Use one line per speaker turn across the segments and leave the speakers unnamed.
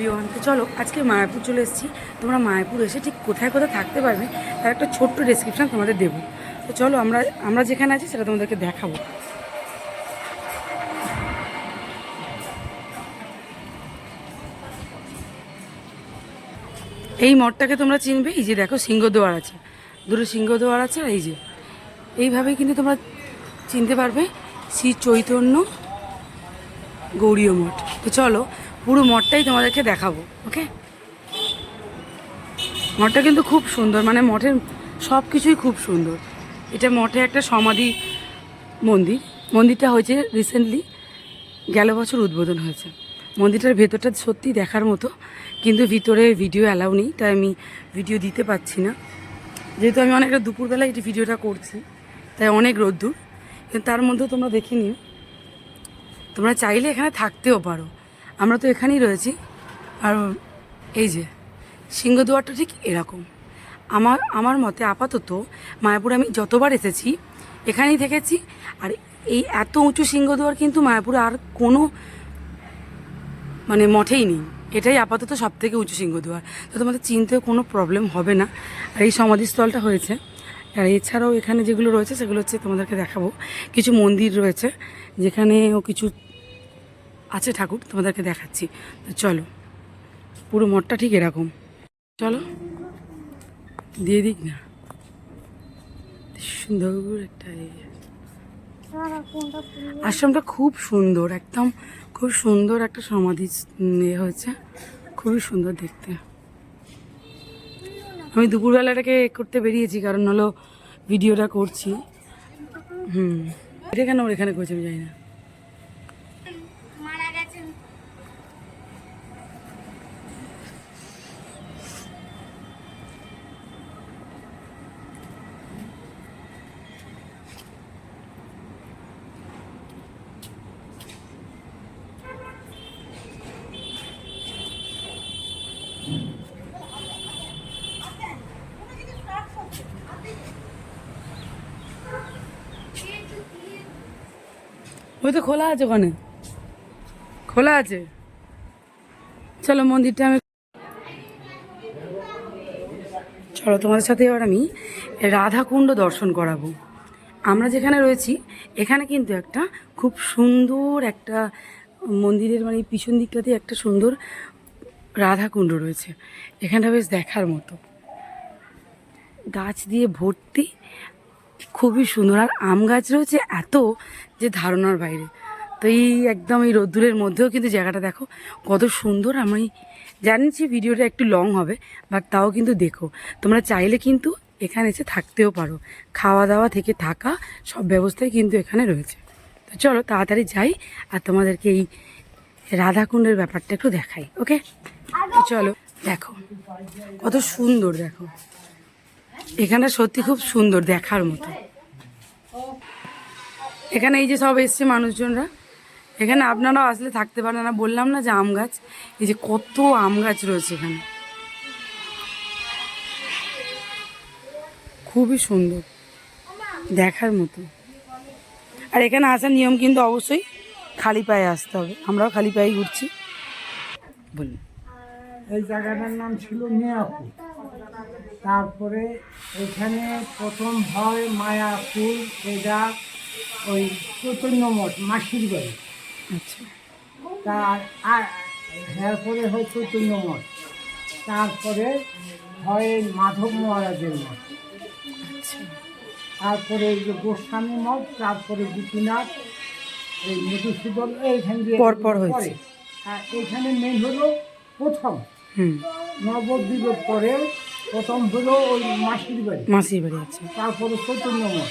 প্রিয়ন তো চলো, আজকে মায়াপুর চলে এসেছি। তোমরা মায়াপুর এসে ঠিক কোথায় কোথায় থাকতে পারবে, তার একটা ছোট্ট ডেসক্রিপশন তোমাদের দেবো। তো চলো, আমরা আমরা যেখানে আছি সেটা তোমাদেরকে দেখাবো। এই মঠটাকে তোমরা চিনবে, এই যে দেখো সিংহদুয়ার আছে। দুটো সিংহদুয়ার আছে আর এই যে। এইভাবেই কিন্তু তোমরা চিনতে পারবে শ্রী চৈতন্য গৌরীয় মঠ। তো চলো পুরো মঠটাই তোমাদেরকে দেখাবো ওকে মঠটা কিন্তু খুব সুন্দর মানে মঠের সব কিছুই খুব সুন্দর। এটা মঠে একটা সমাধি মন্দির। মন্দিরটা হয়েছে রিসেন্টলি গেল বছর উদ্বোধন হয়েছে। মন্দিরটার ভেতরটা সত্যি দেখার মতো, কিন্তু ভিতরে ভিডিও অ্যালাউ নেই, তাই আমি ভিডিও দিতে পারছি না। যেহেতু আমি অনেকটা দুপুরবেলা এই ভিডিওটা করছি, তাই অনেক রোদ্দুর। কিন্তু তার মধ্যেও তোমরা দেখে নিও। তোমরা চাইলে এখানে থাকতেও পারো। আমরা তো এখানেই রয়েছি। আর এই যে, সিংহদুয়ারটা ঠিক এরকম। আমার আমার মতে আপাতত মায়াপুরে আমি যতবার এসেছি, এখানেই থেকেছি। আর এই এত উঁচু সিংহদুয়ার কিন্তু মায়াপুরে আর কোনো মানে মঠেই নেই। এটাই আপাতত সব থেকে উঁচু সিংহদুয়ার। তো তোমাদের চিনতেও কোনো প্রবলেম হবে না। আর এই সমাধিস্থলটা হয়েছে। আর এছাড়াও এখানে যেগুলো রয়েছে, সেগুলো হচ্ছে তোমাদেরকে দেখাবো। কিছু মন্দির রয়েছে, যেখানেও কিছু আছে ঠাকুর, তোমাদেরকে দেখাচ্ছি। তো চলো, পুরো মঠটা ঠিক এরকম। চলো, দিয়ে দিক না। সুন্দর একটা। আশ্রমটা খুব সুন্দর, একদম খুব সুন্দর একটা সমাধি ইয়ে হয়েছে। খুবই সুন্দর দেখতে। আমি দুপুরবেলাটাকে করতে বেরিয়েছি, কারণ হলো ভিডিওটা করছি। হুম। এটা কেন ওর এখানে করছে আমি জানি না। ওই তো খোলা আছে ওখানে। খোলা আছে। চলো মন্দিরটা আমি চলো তোমাদের সাথে এবার আমি রাধাকুণ্ড দর্শন করাবো। আমরা যেখানে রয়েছি, এখানে কিন্তু একটা খুব সুন্দর একটা মন্দিরের মানে পিছন দিকটাতে একটা সুন্দর রাধাকুণ্ড রয়েছে। এখানটা বেশ দেখার মতো। গাছ দিয়ে ভর্তি খুবই সুন্দর। আর আম গাছ রয়েছে এত যে ধারণার বাইরে। তো এই একদম এই রোদ্দুরের মধ্যেও কিন্তু জায়গাটা দেখো, কত সুন্দর। আমি জানিছি ভিডিওটা একটু লং হবে বাট তাও কিন্তু দেখো। তোমরা চাইলে কিন্তু এখানে এসে থাকতেও পারো। খাওয়া দাওয়া থেকে থাকা সব ব্যবস্থাই কিন্তু এখানে রয়েছে। তো চলো তাড়াতাড়ি যাই, আর তোমাদেরকে এই রাধাকুণ্ডের ব্যাপারটা একটু দেখাই ওকে তো চলো দেখো, কত সুন্দর দেখো। এখানে সত্যি খুব সুন্দর দেখার মতো। এখানে এই যে সব এসছে মানুষজনরা। এখানে আপনারাও আসলে থাকতে পারেন না। বললাম না যে আম গাছ। এই যে কত আম গাছ রয়েছে এখানে। খুবই সুন্দর। দেখার মতো। আর এখানে আসার নিয়ম কিন্তু অবশ্যই খালি পায়ে আসতে হবে। আমরাও খালি পায়ে ঘুরছি। বলুন।
এই জায়গাটার নাম ছিল মিয়াপুর তারপরে এখানে প্রথম হয় মায়াপুর এটা ওই চৈতন্য মঠ মাসির বাড়ি।
আচ্ছা।
তার আর এরপরে হয় চৈতন্য মঠ। তারপরে হয় মাধব মহারাজের মঠ।
আচ্ছা।
তারপরে এই যে গোস্বামী মঠ তারপরে গোপীনাথ এই মধুসূদন এইখান দিয়ে
পরপর হয়েছে।
আর এখানে মেন হলো প্রথম। নবদ্বীপের পরে প্রথম হলো ওই মাসির বাড়ি।
মাসির বাড়ি আছে
তারপরে চৈতন্য মঠ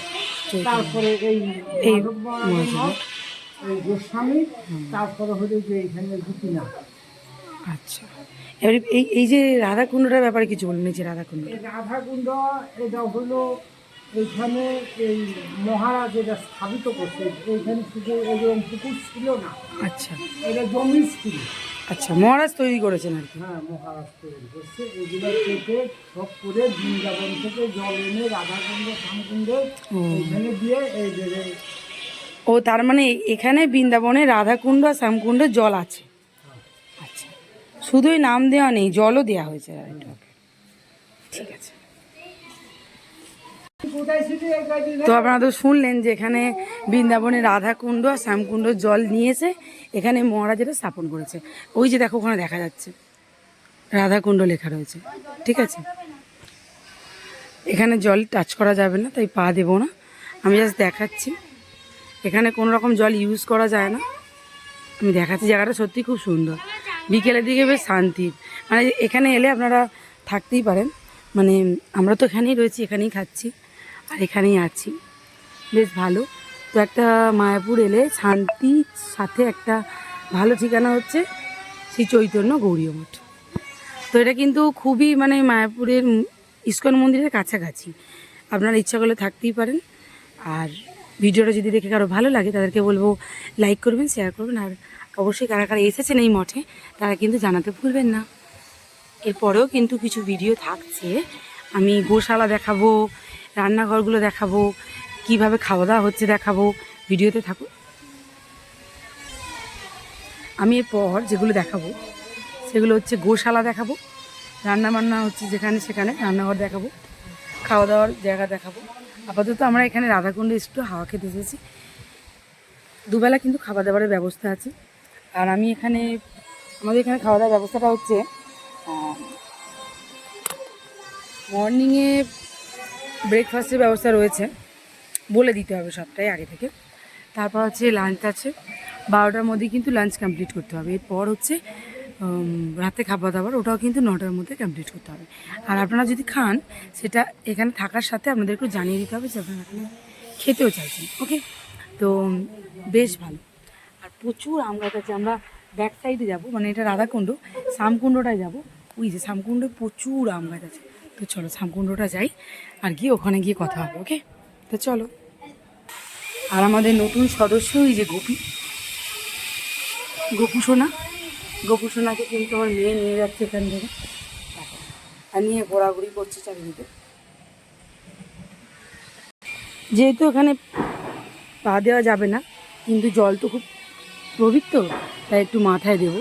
তারপরে এই
এই
গোস্বামী তারপরে হলো যে এখানে গোপীনাথ
আচ্ছা। এবারে এই এই যে রাধাকুণ্ডটার ব্যাপারে কিছু বলুন এই যে রাধাকুণ্ড।
রাধাকুণ্ড এটা হলো এইখানে এই মহারাজ এটা স্থাপিত করছে। এইখানে শুধু এরকম পুকুর ছিল না
আচ্ছা।
এটা জমি ছিল।
আচ্ছা মহারাজ তৈরি করেছেন আর কি।
হ্যাঁ মহারাজ তৈরি করছে। এগুলো থেকে সব করে বৃন্দাবন থেকে জল এনে রাধাকুণ্ড শ্যামকুণ্ডে
ও।
এখানে দিয়ে এই যে
ও তার মানে এখানে বৃন্দাবনে রাধাকুণ্ড আর শ্যামকুণ্ড জল আছে। আচ্ছা শুধুই নাম দেওয়া নেই জলও দেওয়া হয়েছে আগে। ঠিক আছে। তো আপনারা তো শুনলেন যে এখানে বৃন্দাবনে রাধাকুণ্ড আর শ্যামকুণ্ড জল নিয়েছে, এখানে মহারাজেরা স্থাপন করেছে। ওই যে দেখো, ওখানে দেখা যাচ্ছে। রাধাকুণ্ড লেখা রয়েছে। ঠিক আছে? এখানে জল টাচ করা যাবে না, তাই পা দেবো না। আমি জাস্ট দেখাচ্ছি। এখানে কোনো রকম জল ইউজ করা যায় না। আমি দেখাচ্ছি, জায়গাটা সত্যি খুব সুন্দর। বিকেলের দিকে বেশ শান্তির মানে এখানে এলে আপনারা থাকতেই পারেন। মানে আমরা তো এখানেই রয়েছি, এখানেই খাচ্ছি। আর এখানেই আছি। বেশ ভালো। তো একটা মায়াপুর এলে শান্তির সাথে একটা ভালো ঠিকানা হচ্ছে শ্রী চৈতন্য গৌরীয় মঠ। তো এটা কিন্তু খুবই মানে মায়াপুরের ইস্কন মন্দিরের কাছাকাছি। আপনারা ইচ্ছা করলে থাকতেই পারেন। আর ভিডিওটা যদি দেখে কারও ভালো লাগে তাদেরকে বলব লাইক করবেন শেয়ার করবেন। আর অবশ্যই কারা কারা এসেছেন এই মঠে তারা কিন্তু জানাতে ভুলবেন না। এরপরেও কিন্তু কিছু ভিডিও থাকছে। আমি গোশালা দেখাবো রান্নাঘরগুলো দেখাবো, কীভাবে খাওয়া দাওয়া হচ্ছে দেখাবো, ভিডিওতে থাকো আমি এরপর যেগুলো দেখাবো, সেগুলো হচ্ছে গোশালা দেখাবো রান্না বান্না হচ্ছে যেখানে সেখানে রান্নাঘর দেখাবো খাওয়া দাওয়ার জায়গা দেখাবো। আপাতত আমরা এখানে রাধাকুণ্ডে একটু হাওয়া খেতে এসেছি। দুবেলা কিন্তু খাওয়া দাবারের ব্যবস্থা আছে। আর আমি এখানে, আমাদের এখানে খাওয়া দাওয়ার ব্যবস্থাটা হচ্ছে মর্নিংয়ে ব্রেকফাস্টের ব্যবস্থা রয়েছে। বলে দিতে হবে সবটাই আগে থেকে। তারপর হচ্ছে লাঞ্চ আছে। বারোটার মধ্যে কিন্তু লাঞ্চ কমপ্লিট করতে হবে। এরপর হচ্ছে রাতে খাবার দাবার, ওটাও কিন্তু নটার মধ্যে কমপ্লিট করতে হবে। আর আপনারা যদি খান, সেটা এখানে থাকার সাথে আপনাদের একটু জানিয়ে দিতে হবে যে আপনারা এখানে খেতেও চাইছেন ওকে তো, বেশ ভালো। আর প্রচুর আম গাছ আছে। আমরা ব্যাক সাইডে যাব। মানে এটা রাধাকুণ্ড, শ্যামকুণ্ডটায় যাব। ওই যে শ্যামকুণ্ডে প্রচুর আম গাছ আছে। তো চলো শ্যামকুণ্ডটা যাই আর গিয়ে ওখানে গিয়ে কথা হবে, ওকে? তো চলো। আর আমাদের নতুন সদস্য এই যে গোপী। গোপু সোনা। গোপু সোনাকে কিন্তু আমার মেয়ে নিয়ে যাচ্ছে এখান থেকে। আর নিয়ে ঘোরাঘুরি করছে চারিদিকে। যেহেতু এখানে পা দেওয়া যাবে না, কিন্তু জল তো খুব পবিত্র, তাই একটু মাথায় দেব।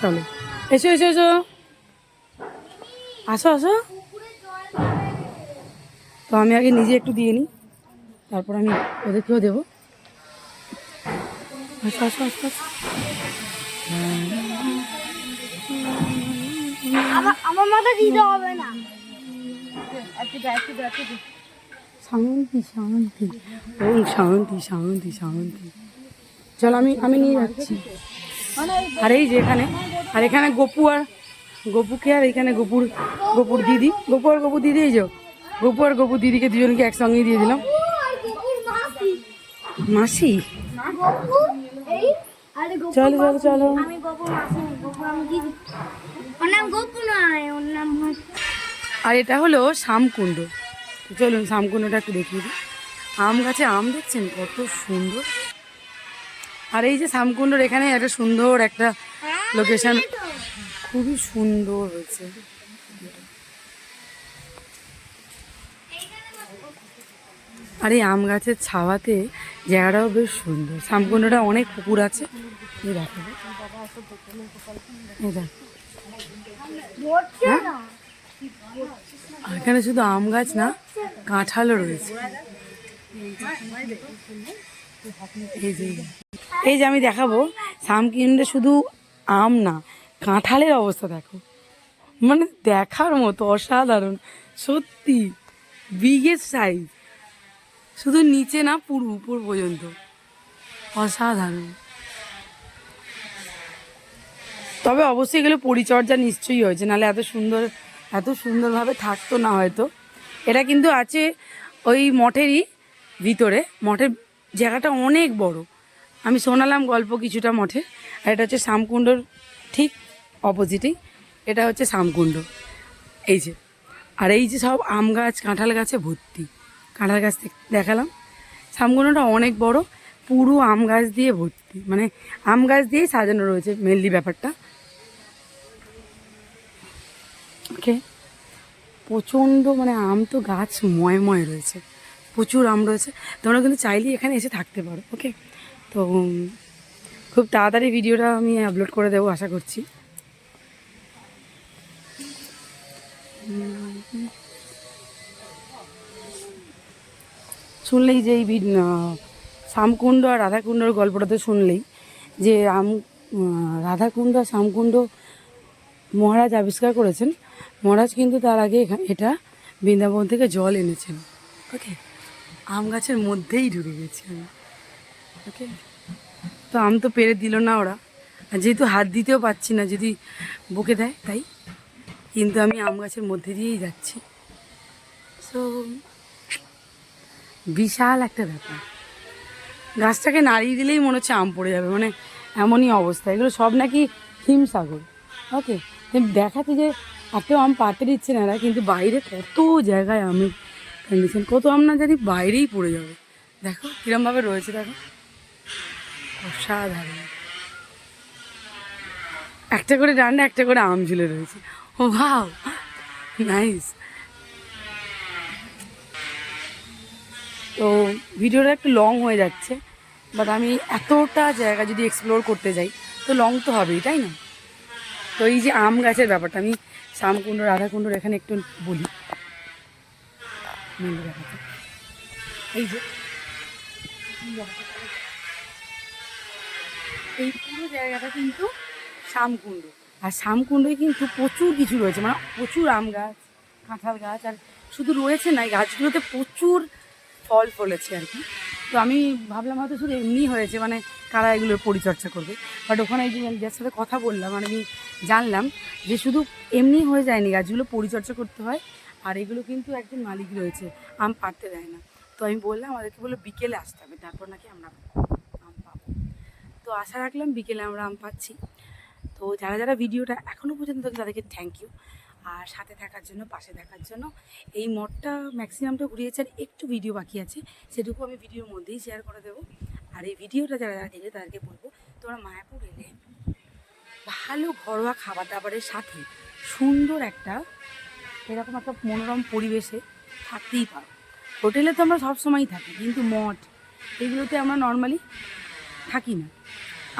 চলো। এসো এসো এসো। আসো আসো। তো আমি আগে নিজে একটু দিয়ে নিই। তারপর আমি ওদেরকেও দেবো। আসো আসো আসো আসো।
আমার আমার মাথা দিতে হবে না।
শান্তি শান্তি। ওম শান্তি শান্তি শান্তি। চল আমি আমি নিয়ে যাচ্ছি। আর এই যে এখানে আর এখানে গপু আর গপুকে আর এখানে গপুর গপুর দিদি। গপু আর গপু দিদি এই যে। গপু আর গপু দিদিকে দুজনকে একসঙ্গেই দিয়ে দিলাম। মাসি। চলো চলো চলো। আর এটা হলো শামকুণ্ড চলুন শামকুণ্ডটা একটু দেখিয়ে দিই। আম গাছে আম দেখছেন? কত সুন্দর। আর এই যে শামকুণ্ডর এখানে একটা সুন্দর একটা লোকেশন খুবই সুন্দর হয়েছে। আর এই আম গাছের ছাওয়াতে জায়গাটাও বেশ সুন্দর। শামকুণ্ডটা অনেক পুকুর আছে। আর এখানে শুধু আম গাছ না, কাঁঠালও রয়েছে। এই যে এই যে। আমি দেখাবো সামকিন্ডে শুধু আম না কাঁঠালের অবস্থা দেখো। মানে দেখার মতো অসাধারণ, সত্যি বিগেস্ট সাইজ শুধু নিচে না, পুরো উপর পর্যন্ত। অসাধারণ। তবে অবশ্যই এগুলো পরিচর্যা নিশ্চয়ই হয়েছে, নাহলে এত সুন্দর, এত সুন্দরভাবে থাকতো না হয়তো। এটা কিন্তু আছে ওই মঠেরই ভিতরে। মঠের জায়গাটা অনেক বড়। আমি শোনালাম গল্প কিছুটা মঠে, আর এটা হচ্ছে শ্যামকুণ্ডর ঠিক অপোজিটেই, এটা হচ্ছে শামকুণ্ড এই যে, আর এই যে সব আম গাছ, কাঁঠাল গাছে ভর্তি। কাঁঠাল গাছ দেখ- দেখালাম। শামকুণ্ডটা অনেক বড়, পুরো আম গাছ দিয়ে ভর্তি। মানে আম গাছ দিয়েই সাজানো রয়েছে মেনলি ব্যাপারটা। ওকে? প্রচণ্ড মানে আম তো গাছ ময় ময় রয়েছে। প্রচুর আম রয়েছে। তোমরা কিন্তু চাইলেই এখানে এসে থাকতে পারো, ওকে? তো খুব তাড়াতাড়ি ভিডিওটা আমি আপলোড করে দেবো, আশা করছি। শুনলেই যে এই শ্যামকুণ্ড আর রাধাকুণ্ডর গল্পটা তো শুনলেই যে রাম রাধাকুণ্ড আর শ্যামকুণ্ড মহারাজ আবিষ্কার করেছেন। মহারাজ কিন্তু তার আগে এটা বৃন্দাবন থেকে জল এনেছেন। ওকে আম গাছের মধ্যেই ঢুকে গেছি আমি ওকে তো আম তো পেরে দিল না ওরা। আর যেহেতু হাত দিতেও পাচ্ছি না, যদি বকে দেয়, তাই? কিন্তু আমি আম গাছের মধ্যে দিয়েই যাচ্ছি। সো বিশাল একটা ব্যাপার। গাছটাকে নাড়িয়ে দিলেই মনে হচ্ছে আম পড়ে যাবে মানে এমনই অবস্থা। এগুলো সব নাকি হিমসাগর ওকে দেখাতে যে একটাও আম পাতে দিচ্ছে না কিন্তু বাইরে কত জায়গায় আমি কন্ডিশন কত আম না জানি বাইরেই পড়ে যাবে। দেখো কিরমভাবে রয়েছে, দেখো। অসাধারণ। একটা করে ডান্ডা, একটা করে আম ঝুলে রয়েছে। ও ভাও নাইস তো ভিডিওটা একটু লং হয়ে যাচ্ছে বাট আমি এতটা জায়গা যদি এক্সপ্লোর করতে যাই, তো লং তো হবেই, তাই না? তো এই যে আম গাছের ব্যাপারটা, আমি শ্যামকুণ্ড, রাধাকুণ্ডর এখানে একটু বলি। এই যে, এই পুরো জায়গাটা কিন্তু শ্যামকুণ্ড। আর শ্যামকুণ্ডে কিন্তু প্রচুর কিছু রয়েছে মানে প্রচুর আম গাছ, কাঁঠাল গাছ, আর শুধু রয়েছে না, এই গাছগুলোতে প্রচুর ফল ফলেছে আর কি। তো আমি ভাবলাম হয়তো শুধু এমনি হয়েছে মানে কারা এগুলোর পরিচর্যা করবে? বাট ওখানে এই যে যার সাথে কথা বললাম মানে আমি জানলাম যে শুধু এমনি হয়ে যায়নি, গাছগুলো পরিচর্যা করতে হয়, আর এগুলো কিন্তু একজন মালিক রয়েছে, আম পাড়তে দেয় না। তো আমি বললাম, আমাদেরকে বলল বিকেলে আসতে হবে, তারপর নাকি আমরা আম পাবো। তো আশা রাখলাম বিকেলে আমরা আম পাচ্ছি। তো যারা যারা ভিডিওটা এখনও পর্যন্ত তাদেরকে থ্যাংক ইউ আর সাথে থাকার জন্য, পাশে থাকার জন্য, এই মঠটা ম্যাক্সিমামটা ঘুরিয়েছে আর একটু ভিডিও বাকি আছে, সেটুকু আমি ভিডিওর মধ্যেই শেয়ার করে দেবো। আর এই ভিডিওটা যারা যারা দেখে তাদেরকে বলব, তোমরা মায়াপুর এলে ভালো ঘরোয়া খাবার দাবারের সাথে সুন্দর একটা এরকম একটা মনোরম পরিবেশে থাকতেই পারো। হোটেলে তো আমরা সবসময়ই থাকি, কিন্তু মঠ, এগুলোতে আমরা নর্মালি থাকি না।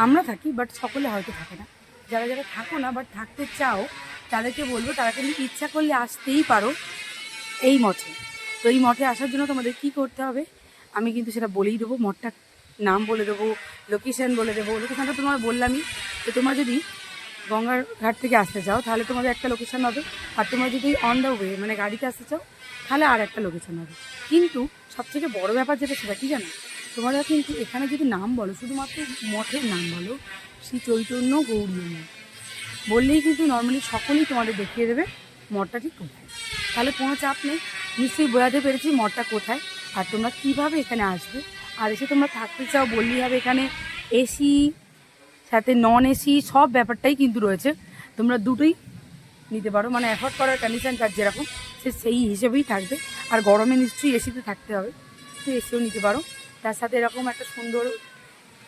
আমরা থাকি বাট সকলে হয়তো থাকে না। যারা যারা থাকো না বাট থাকতে চাও, তাদেরকে বলব, তারা কিন্তু ইচ্ছা করলে আসতেই পারো এই মঠে। তো এই মঠে আসার জন্য তোমাদের কি করতে হবে? আমি কিন্তু সেটা বলেই দেবো, মঠটার নাম বলে দেবো লোকেশন বলে দেবো। লোকেশানটা তোমার বললামই, তো তোমরা যদি গঙ্গার ঘাট থেকে আসতে চাও, তাহলে তোমাদের একটা লোকেশান হবে। আর তোমরা যদি অন দ্য ওয়ে মানে গাড়িতে আসতে চাও, তাহলে আর একটা লোকেশন হবে। কিন্তু সবথেকে বড় ব্যাপার যেটা সেটা কি জানো? তোমরা কিন্তু এখানে যদি নাম বলো, শুধুমাত্র মঠের নাম বলো শ্রী চৈতন্য গৌরী বললেই কিন্তু নর্মালি সকলেই তোমাদের দেখিয়ে দেবে মঠটা ঠিক কোথায়। তাহলে কোনো চাপ নেই। নিশ্চয়ই বোঝাতে পেরেছি মঠটা কোথায় আর তোমরা কীভাবে এখানে আসবে। আর এসে তোমরা থাকতে চাও, বললেই হবে এখানে এসি সাথে নন এসি সব ব্যাপারটাই কিন্তু রয়েছে। তোমরা দুটোই নিতে পারো। মানে অ্যাফোর্ড করার কন্ডিশন তার যেরকম, সে সেই হিসেবেই থাকবে। আর গরমে নিশ্চয়ই এসিতে থাকতে হবে। তো এসিও নিতে পারো। তার সাথে এরকম একটা সুন্দর,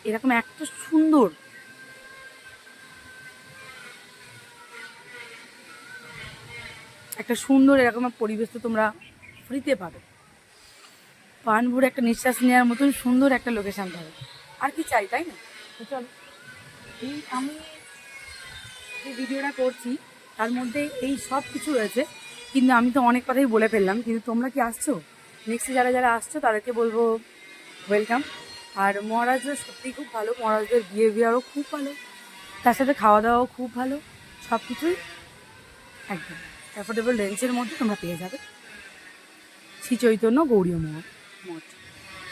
এরকম একটা সুন্দর একটা সুন্দর এরকম পরিবেশ তো তোমরা ফ্রিতে পাবে। পান ভরে একটা নিঃশ্বাস নেওয়ার মতন সুন্দর একটা লোকেশান পাবে আর কি চাই, তাই না? চলো। এই আমি যে ভিডিওটা করছি, তার মধ্যে এই সব কিছু রয়েছে। কিন্তু আমি তো অনেক কথাই বলে ফেললাম, কিন্তু তোমরা কি আসছো? নেক্সটে যারা যারা আসছো, তাদেরকে বলব ওয়েলকাম আর মহারাজরা সত্যিই খুব ভালো, মহারাজদের বিহেভিয়ারও খুব ভালো। তার সাথে খাওয়া দাওয়াও খুব ভালো। সব কিছুই একদম। অ্যাফোর্ডেবল রেঞ্জের মধ্যে তোমরা পেয়ে যাবে। শ্রী চৈতন্য গৌরী মঠ। মঠ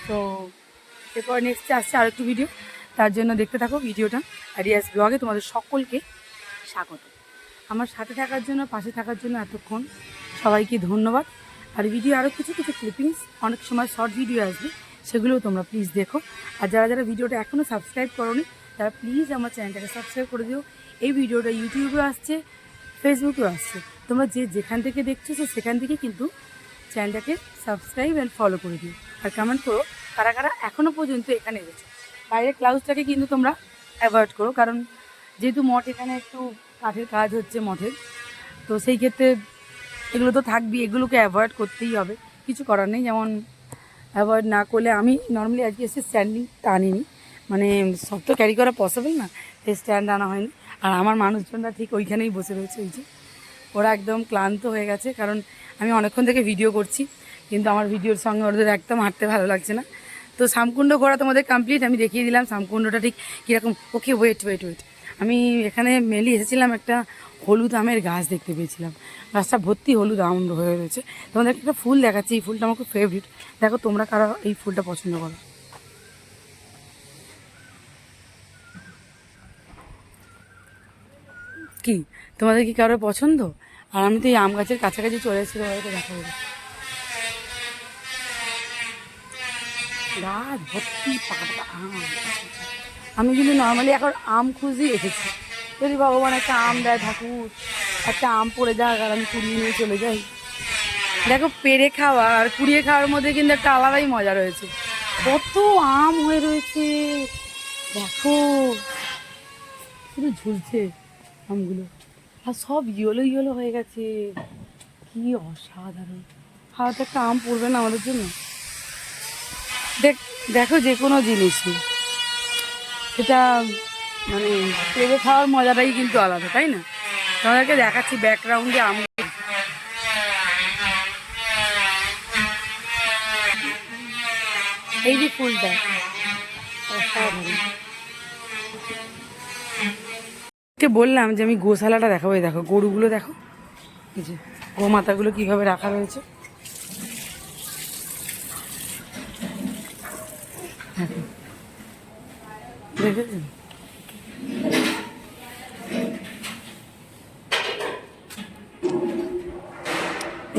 তো এরপর নেক্সটে আসছে আর একটু ভিডিও তার জন্য দেখতে থাকো ভিডিওটা রিয়াস ব্লগে তোমাদের সকলকে স্বাগত। আমার সাথে থাকার জন্য, পাশে থাকার জন্য এতক্ষণ সবাইকে ধন্যবাদ। আর ভিডিও আরও কিছু কিছু ক্লিপিংস অনেক সময় শর্ট ভিডিও আসবে, সেগুলোও তোমরা প্লিজ দেখো। আর যারা যারা ভিডিওটা এখনও সাবস্ক্রাইব করোনি, তারা প্লিজ আমার চ্যানেলটাকে সাবস্ক্রাইব করে দিও। এই ভিডিওটা ইউটিউবেও আসছে। ফেসবুকেও আসছে তোমরা যে যেখান থেকে দেখছ সে সেখান থেকে কিন্তু চ্যানেলটাকে সাবস্ক্রাইব অ্যান্ড ফলো করে দিও। আর কমেন্ট করো, কারা কারা এখনও পর্যন্ত এখানে এসেছ। বাইরের ক্লাউজটাকে কিন্তু তোমরা অ্যাভয়েড করো, কারণ যেহেতু মঠ এখানে একটু কাঠের কাজ হচ্ছে মঠের, তো সেই ক্ষেত্রে এগুলো তো থাকবেই এগুলোকে অ্যাভয়েড করতেই হবে। কিছু করার নেই, যেমন অ্যাভয়েড না করলে আমি নর্মালি আজকে এসে স্ট্যান্ডিং টানিনি। মানে সব তো ক্যারি করা পসিবল না স্ট্যান্ড আনা হয়নি। আর আমার মানুষজনরা ঠিক ওইখানেই বসে রয়েছে ওই যে। ওরা একদম ক্লান্ত হয়ে গেছে, কারণ আমি অনেকক্ষণ থেকে ভিডিও করছি, কিন্তু আমার ভিডিওর সঙ্গে ওদের একদম হাঁটতে ভালো লাগছে না। তো সামকুণ্ড ঘোরা তোমাদের কমপ্লিট আমি দেখিয়ে দিলাম সামকুণ্ডটা ঠিক কীরকম। ওকে ওয়েট ওয়েট ওয়েট আমি এখানে মেনলি এসেছিলাম একটা হলুদ আমের গাছ দেখতে পেয়েছিলাম। গাছটা ভর্তি হলুদ আম হয়ে রয়েছে। তোমাদেরকে একটা ফুল দেখাচ্ছি, এই ফুলটা আমার খুব ফেভারিট দেখো তোমরা কারা এই ফুলটা পছন্দ করো। কি? তোমাদের কি কারোর পছন্দ? আর আমি তো এই আম গাছের কাছাকাছি চলে এসেছি তোমাদেরকে দেখাবো গাছ ভর্তি আম। আমি কিন্তু নর্মালি এখন আম খুঁজেই এসেছি। যদি ভগবান একটা আম দেয় ঠাকুর, একটা আম পড়ে যাক আর আমি কুড়িয়ে নিয়ে চলে যাই। দেখো, পেরে খাওয়া আর কুড়িয়ে খাওয়ার মধ্যে কিন্তু একটা আলাদাই মজা রয়েছে। কত আম হয়ে রয়েছে। দেখো, শুধু ঝুলছে। আমগুলো আর সব ইয়েলো ইয়েলো হয়ে গেছে। কি অসাধারণ। হাওয়াতে একটা আম পড়বে না আমাদের জন্য? দেখ, দেখো যে কোনো জিনিসই সেটা মানে পেরে খাওয়ার মজাটাই কিন্তু আলাদা, তাই না? তোমাদেরকে দেখাচ্ছি ব্যাকগ্রাউন্ডে আম। এই যে ফুলটা, অসাধারণ। কে বললাম যে আমি গোশালাটা দেখাবো, এই দেখো গরুগুলো দেখো। এই যে গোমাতাগুলো কীভাবে রাখা রয়েছে।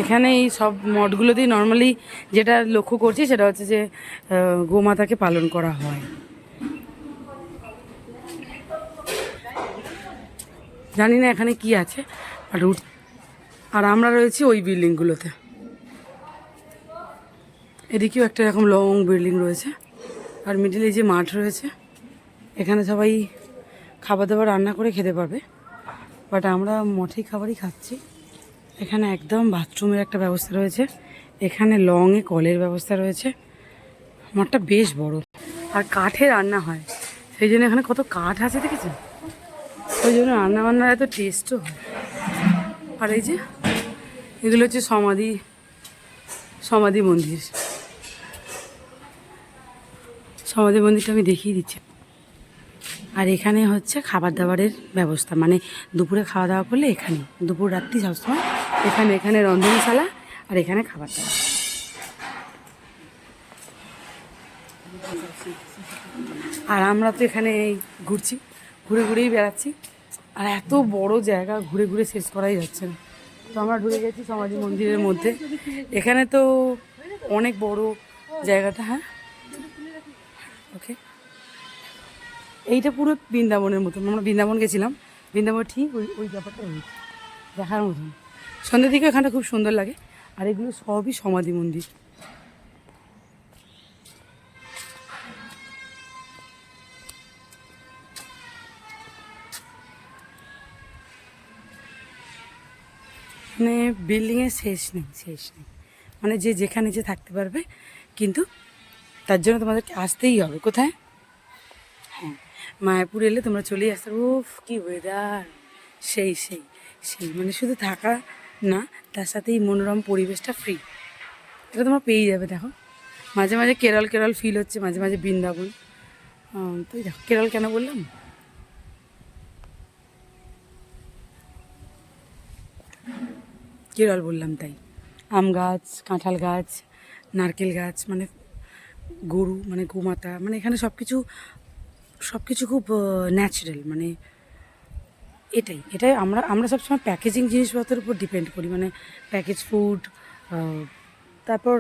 এখানে এই সব মঠগুলোতেই নর্মালি যেটা লক্ষ্য করছি সেটা হচ্ছে যে গোমাতাকে পালন করা হয়। জানি না এখানে কি আছে আর উঠ। আর আমরা রয়েছি ওই বিল্ডিংগুলোতে। এদিকেও একটা এরকম লং বিল্ডিং রয়েছে, আর মিডিলে যে মাঠ রয়েছে, এখানে সবাই খাবার দাবার রান্না করে খেতে পারবে বাট আমরা মঠেই খাবারই খাচ্ছি। এখানে একদম বাথরুমের একটা ব্যবস্থা রয়েছে, এখানে লংয়ে কলের ব্যবস্থা রয়েছে। মাঠটা বেশ বড়, আর কাঠে রান্না হয়, সেই জন্য এখানে কত কাঠ আছে দেখেছেন? ওই জন্য রান্না বান্নার এত টেস্টও হয়। আর এই যে, এগুলো হচ্ছে সমাধি সমাধি মন্দির। সমাধি মন্দিরটা আমি দেখিয়ে দিচ্ছি। আর এখানে হচ্ছে খাবার দাবারের ব্যবস্থা মানে দুপুরে খাওয়া দাওয়া করলে এখানে, দুপুর রাত্রি সবসময় এখানে এখানে রন্ধনশালা আর এখানে খাবার দাবার আর আমরা তো এখানে ঘুরছি। ঘুরে ঘুরেই বেড়াচ্ছি। আর এত বড় জায়গা ঘুরে ঘুরে শেষ করাই যাচ্ছে না। তো আমরা ঢুকে গেছি সমাধি মন্দিরের মধ্যে। এখানে তো অনেক বড় জায়গাটা হ্যাঁ? ওকে এইটা পুরো বৃন্দাবনের মতন। আমরা বৃন্দাবন গেছিলাম। বৃন্দাবন ঠিক ওই ওই ব্যাপারটা হয়েছে দেখার মতন। সন্ধ্যের দিকে এখানটা খুব সুন্দর লাগে। আর এগুলো সবই সমাধি মন্দির। মানে বিল্ডিংয়ের শেষ নেই শেষ নেই। মানে যে যেখানে যে থাকতে পারবে কিন্তু তার জন্য তোমাদেরকে আসতেই হবে। কোথায়? হ্যাঁ মায়াপুর এলে তোমরা চলেই আসতে উফ কি ওয়েদার সেই সেই সেই। মানে শুধু থাকা না তার সাথে এই মনোরম পরিবেশটা ফ্রি এটা তোমরা পেয়ে যাবে দেখো। মাঝে মাঝে কেরল কেরল ফিল হচ্ছে মাঝে মাঝে বৃন্দাবন। আহ, তো এই দেখো কেরল কেন বললাম? কেরল বললাম তাই। আম গাছ, কাঁঠাল গাছ, নারকেল গাছ মানে গরু মানে গোমাতা মানে এখানে সব কিছু সব কিছু খুব ন্যাচারাল মানে এটাই এটাই আমরা আমরা সবসময় প্যাকেজিং জিনিসপত্রের উপর ডিপেন্ড করি মানে প্যাকেজ ফুড তারপর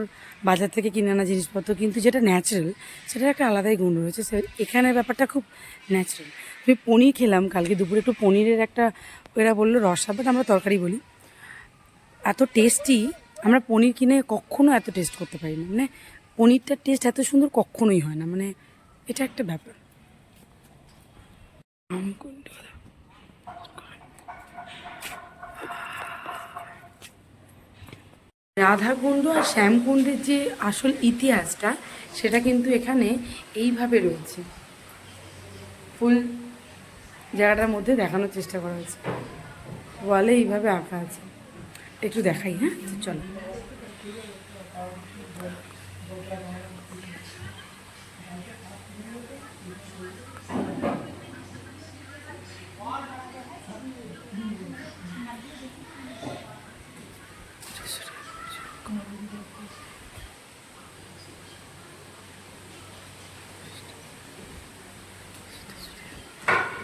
বাজার থেকে কিনে আনা জিনিসপত্র, কিন্তু যেটা ন্যাচারাল সেটার একটা আলাদাই গুণ রয়েছে, সে এখানে ব্যাপারটা খুব ন্যাচারাল আমি পনির খেলাম, কালকে দুপুরে একটু পনিরের একটা এরা বলল রসা বাট আমরা তরকারি বলি। এত টেস্টি আমরা পনির কিনে কখনো এত টেস্ট করতে পারি না মানে পনিরটার টেস্ট এত সুন্দর কখনোই হয় না। মানে এটা একটা ব্যাপার? রাধাকুণ্ড আর শ্যামকুণ্ডের যে আসল ইতিহাসটা, সেটা কিন্তু এখানে এইভাবে রয়েছে। ফুল জায়গাটার মধ্যে দেখানোর চেষ্টা করা হয়েছে। ওয়ালে এইভাবে আঁকা আছে। একটু দেখাই হ্যাঁ? চলো।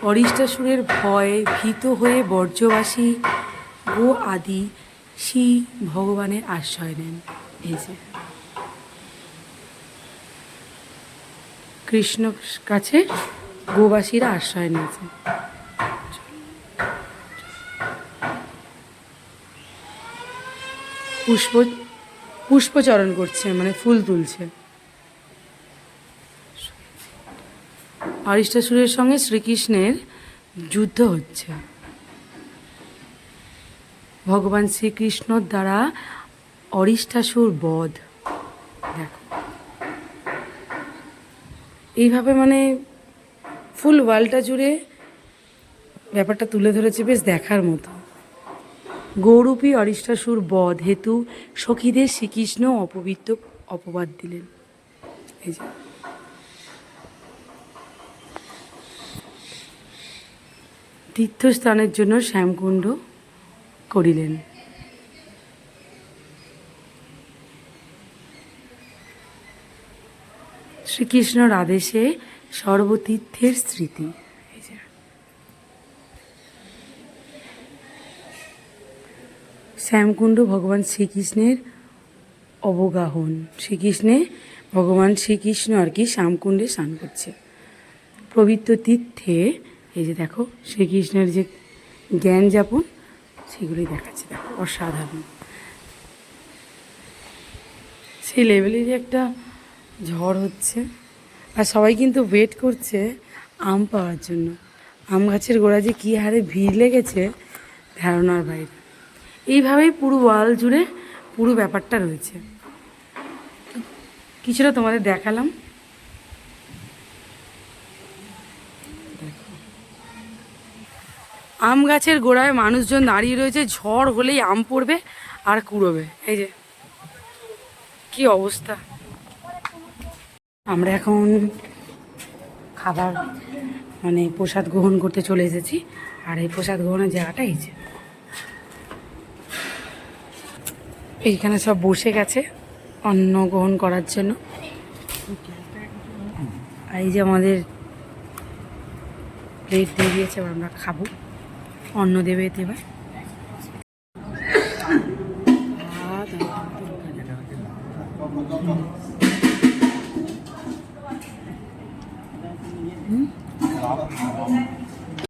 অরিষ্টাসুরের ভয়ে ভীত হয়ে বর্জ্যবাসী গো আদি শ্রী ভগবানের আশ্রয় নেন। এই যে। কৃষ্ণ কাছে গোবাসীরা আশ্রয় নিয়েছে। পুষ্প, পুষ্পচরণ করছে মানে ফুল তুলছে। অরিষ্টাসুরের সঙ্গে শ্রীকৃষ্ণের যুদ্ধ হচ্ছে। ভগবান শ্রীকৃষ্ণর দ্বারা অরিষ্টাসুর বধ। দেখো। এইভাবে মানে ফুল ওয়ালটা জুড়ে ব্যাপারটা তুলে ধরেছে বেশ দেখার মতো। গৌরূপী অরিষ্টাসুর বধ হেতু সখীদের শ্রীকৃষ্ণ অপবিত্র অপবাদ দিলেন। এই যে। তীর্থস্থানের জন্য শ্যামকুণ্ড করিলেন। শ্রীকৃষ্ণর আদেশে সর্বতীর্থের স্মৃতি। শ্যামকুণ্ড ভগবান শ্রীকৃষ্ণের অবগাহন। শ্রীকৃষ্ণে ভগবান শ্রীকৃষ্ণ আর কি শ্যামকুণ্ডে স্নান করছে। পবিত্র তীর্থে, এই যে দেখো, শ্রীকৃষ্ণের যে জ্ঞান যাপন সেগুলি দেখাচ্ছে, দেখো, অসাধারণ। সেই লেভেলেরই একটা ঝড় হচ্ছে, আর সবাই কিন্তু ওয়েট করছে আম পাওয়ার জন্য। আম গাছের গোড়া যে কী হারে ভিড় লেগেছে, ধারণার বাইরে। এইভাবেই পুরো ওয়াল জুড়ে পুরো ব্যাপারটা রয়েছে। কিছুটা তোমাদের দেখালাম। আম গাছের গোড়ায় মানুষজন দাঁড়িয়ে রয়েছে, ঝড় হলেই আম পড়বে আর কুড়োবে। এই যে, কি অবস্থা? আমরা এখন খাবার মানে প্রসাদ গ্রহণ করতে চলে এসেছি। আর এই প্রসাদ গ্রহণের জায়গাটা এই যে। এইখানে সব বসে গেছে অন্ন গ্রহণ করার জন্য। এই যে আমাদের প্লেট দিয়ে দিয়েছে আমরা খাব। অন্ন দেবে এতে এবার